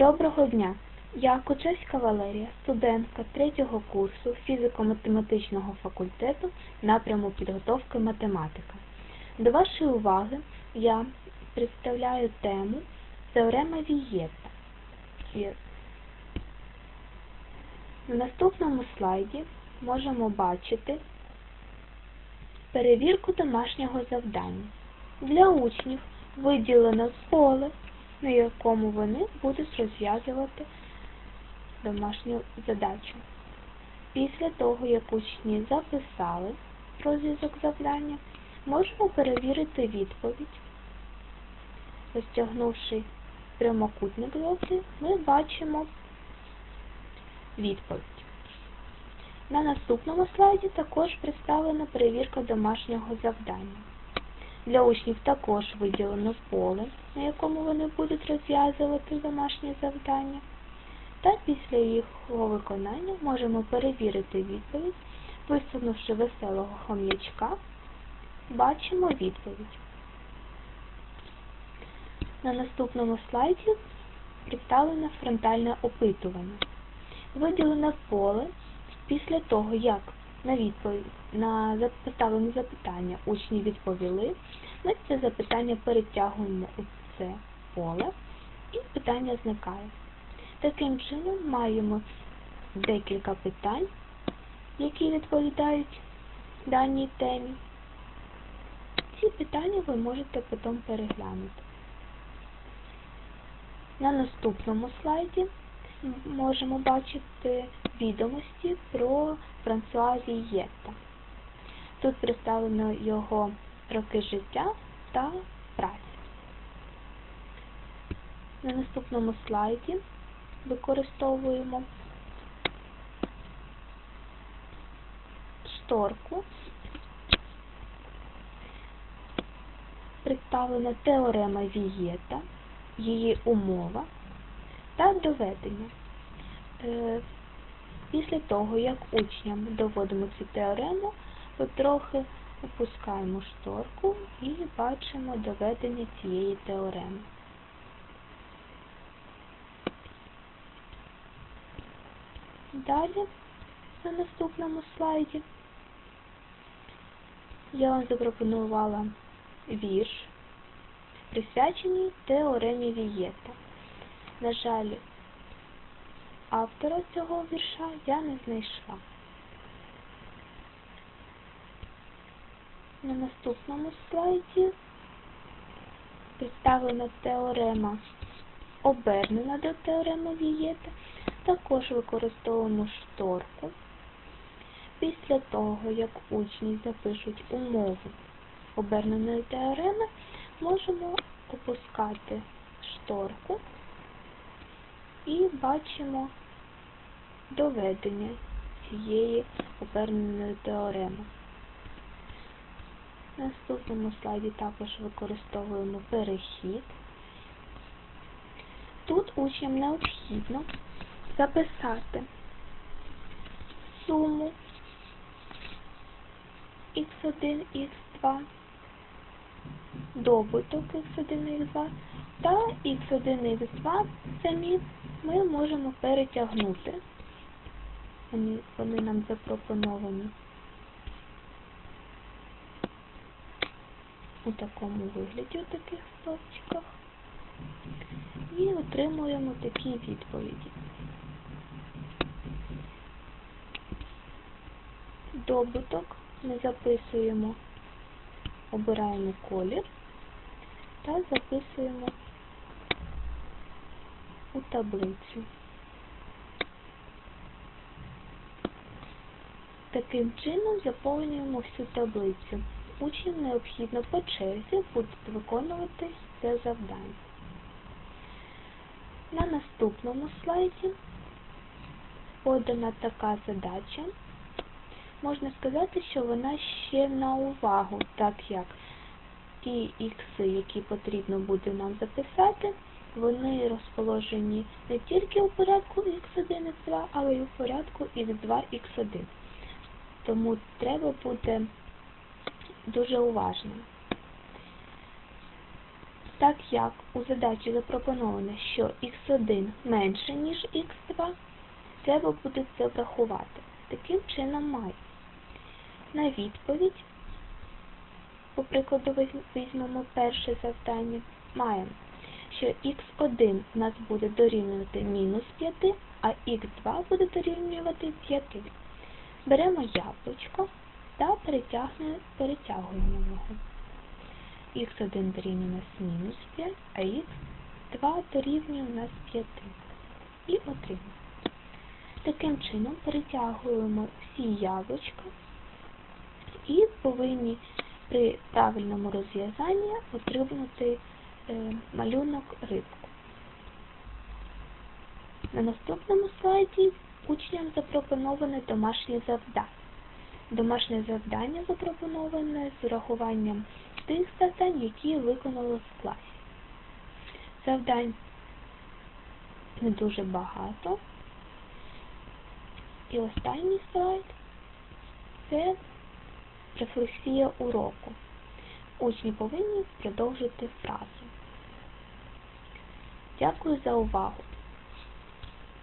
Доброго дня! Я Кучевська Валерія, студентка третього курсу фізико-математичного факультету напряму підготовки математика. До вашої уваги я представляю тему теорема Вієта. На наступному слайді можемо бачити перевірку домашнього завдання. Для учнів виділено поле, на якому вони будуть розв'язувати домашню задачу. Після того, як учні записали розв'язок завдання, можемо перевірити відповідь. Розтягнувши прямокутник жовтий, ми бачимо відповідь. На наступному слайді також представлена перевірка домашнього завдання. Для учнів також виділено поле, на якому вони будуть розв'язувати домашнє завдання. Та після його виконання можемо перевірити відповідь, висунувши веселого хом'ячка, бачимо відповідь. На наступному слайді представлено фронтальне опитування. Виділено поле після того, як на відповідь на поставлене запитання учні відповіли, ми це запитання перетягуємо у це поле і питання зникає. Таким чином маємо декілька питань, які відповідають даній темі. Ці питання ви можете потім переглянути. На наступному слайді можемо бачити відомості про Франсуа Вієта. Тут представлено його роки життя та праці. На наступному слайді використовуємо шторку. Представлена теорема Вієта, її умова та доведення. Е, Після того, як учням доводимо цю теорему, потрохи опускаємо шторку і бачимо доведення цієї теореми. Далі, на наступному слайді, я вам запропонувала вірш, присвячений теоремі Вієта. На жаль, автора цього вірша я не знайшла. На наступному слайді представлена теорема обернена до теореми Вієта. Також використовуємо шторку. Після того, як учні запишуть умову оберненої теореми, можемо опускати шторку і бачимо доведення цієї оберненої теореми. На наступному слайді також використовуємо перехід. Тут учням необхідно записати суму x1, x2, добуток x1, x2 та x1, x2 самі ми можемо перетягнути. Вони, нам запропоновані у такому вигляді, у таких стовпчиках. І отримуємо такі відповіді. Добуток ми записуємо, обираємо колір та записуємо у таблицю. Таким чином заповнюємо всю таблицю. Учням необхідно по черзі будуть виконувати це завдання. На наступному слайді подана така задача. Можна сказати, що вона ще на увагу, так як ті ікси, які потрібно буде нам записати, вони розположені не тільки у порядку x1, x2, але й у порядку x2, x1. Тому треба бути дуже уважним. Так як у задачі запропоновано, що х1 менше, ніж х2, треба буде це врахувати. Таким чином має. На відповідь, по прикладу візьмемо перше завдання, маємо, що х1 у нас буде дорівнювати мінус 5, а х2 буде дорівнювати 5. Беремо яблучко та перетягуємо його. х1 дорівнює у нас мінус 5, а х2 дорівнює у нас 5. І отримуємо. Таким чином перетягуємо всі яблучка і повинні при правильному розв'язанні отримати е, малюнок рибку. На наступному слайді учням запропоноване домашнє завдання. Домашнє завдання запропоноване з урахуванням тих завдань, які виконали в класі. Завдань не дуже багато. І останній слайд це рефлексія уроку. Учні повинні продовжити фразу. Дякую за увагу.